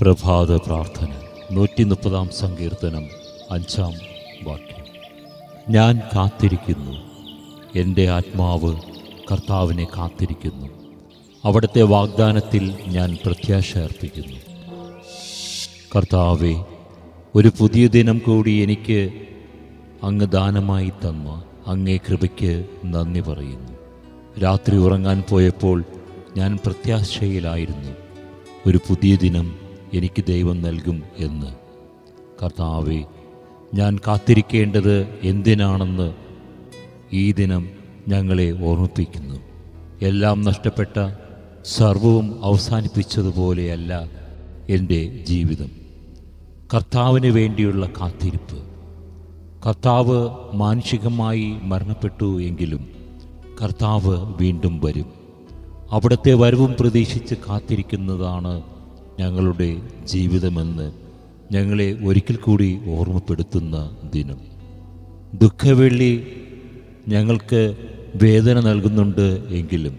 പ്രഭാത പ്രാർത്ഥന. നൂറ്റി മുപ്പതാം സങ്കീർത്തനം അഞ്ചാം വാക്യം. ഞാൻ കാത്തിരിക്കുന്നു. എന്റെ ആത്മാവ് കർത്താവിനെ കാത്തിരിക്കുന്നു. അവിടുത്തെ വാഗ്ദാനത്തിൽ ഞാൻ പ്രത്യാശ അർപ്പിക്കുന്നു. കർത്താവെ ഒരു പുതിയ ദിനം കൂടി എനിക്ക് അങ്ങ് ദാനമായി തന്ന അങ്ങേ കൃപയ്ക്ക് നന്ദി പറയുന്നു. രാത്രി ഉറങ്ങാൻ പോയപ്പോൾ ഞാൻ പ്രത്യാശയിലായിരുന്നു. ഒരു പുതിയ ദിനം എനിക്ക് ദൈവം നൽകും എന്ന്. കർത്താവെ ഞാൻ കാത്തിരിക്കേണ്ടത് എന്തിനാണെന്ന് ഈ ദിനം ഞങ്ങളെ ഓർമ്മിപ്പിക്കുന്നു. എല്ലാം നഷ്ടപ്പെട്ട സർവവും അവസാനിപ്പിച്ചതുപോലെയല്ല എന്റെ ജീവിതം. കർത്താവിന് വേണ്ടിയുള്ള കാത്തിരിപ്പ്. കർത്താവ് മാനുഷികമായി മരണപ്പെട്ടു എങ്കിലും കർത്താവ് വീണ്ടും വരും. അവിടുത്തെ വരവും പ്രതീക്ഷിച്ച് കാത്തിരിക്കുന്നതാണ് ഞങ്ങളുടെ ജീവിതമെന്ന് ഞങ്ങളെ ഒരിക്കൽ കൂടി ഓർമ്മപ്പെടുത്തുന്ന ദിനം. ദുഃഖവെള്ളി ഞങ്ങൾക്ക് വേദന നൽകുന്നുണ്ട് എങ്കിലും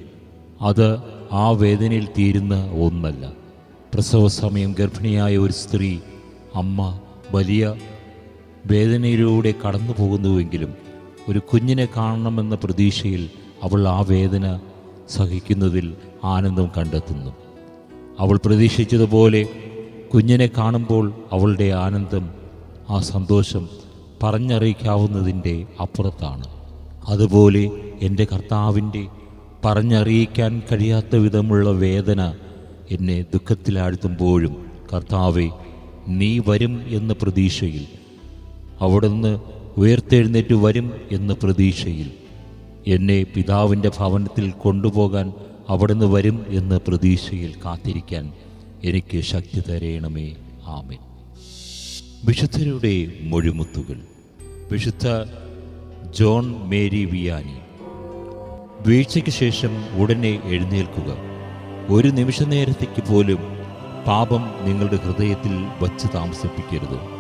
അത് ആ വേദനയിൽ തീരുന്ന ഒന്നല്ല. പ്രസവ സമയം ഗർഭിണിയായ ഒരു സ്ത്രീ അമ്മ വലിയ വേദനയിലൂടെ കടന്നു പോകുന്നുവെങ്കിലും ഒരു കുഞ്ഞിനെ കാണണമെന്ന പ്രതീക്ഷയിൽ അവൾ ആ വേദന സഹിക്കുന്നതിൽ ആനന്ദം കണ്ടെത്തുന്നു. അവൾ പ്രതീക്ഷിച്ചതുപോലെ കുഞ്ഞിനെ കാണുമ്പോൾ അവളുടെ ആനന്ദം ആ സന്തോഷം പറഞ്ഞറിയിക്കാവുന്നതിന്റെ അപ്പുറത്താണ്. അതുപോലെ എന്റെ കർത്താവിന്റെ പറഞ്ഞറിയിക്കാൻ കഴിയാത്ത വിധമുള്ള വേദന എന്നെ ദുഃഖത്തിലാഴ്ത്തുമ്പോഴും കർത്താവെ നീ വരും എന്ന പ്രതീക്ഷയിൽ അവിടുന്ന് ഉയർത്തെഴുന്നേറ്റ് വരും എന്ന പ്രതീക്ഷയിൽ എന്നെ പിതാവിന്റെ ഭവനത്തിൽ കൊണ്ടുപോകാൻ അവിടുന്ന് വരും എന്ന പ്രതീക്ഷയിൽ കാത്തിരിക്കാൻ എനിക്ക് ശക്തി തരയണമേ ആമേൻ. വിശുദ്ധരുടെ മൊഴിമുത്തുകൾ. വിശുദ്ധ ജോൺ മേരി വിയാനി. വീഴ്ചയ്ക്ക് ശേഷം ഉടനെ എഴുന്നേൽക്കുക. ഒരു നിമിഷ നേരത്തേക്ക് പോലും പാപം നിങ്ങളുടെ ഹൃദയത്തിൽ വച്ച് താമസിപ്പിക്കരുത്.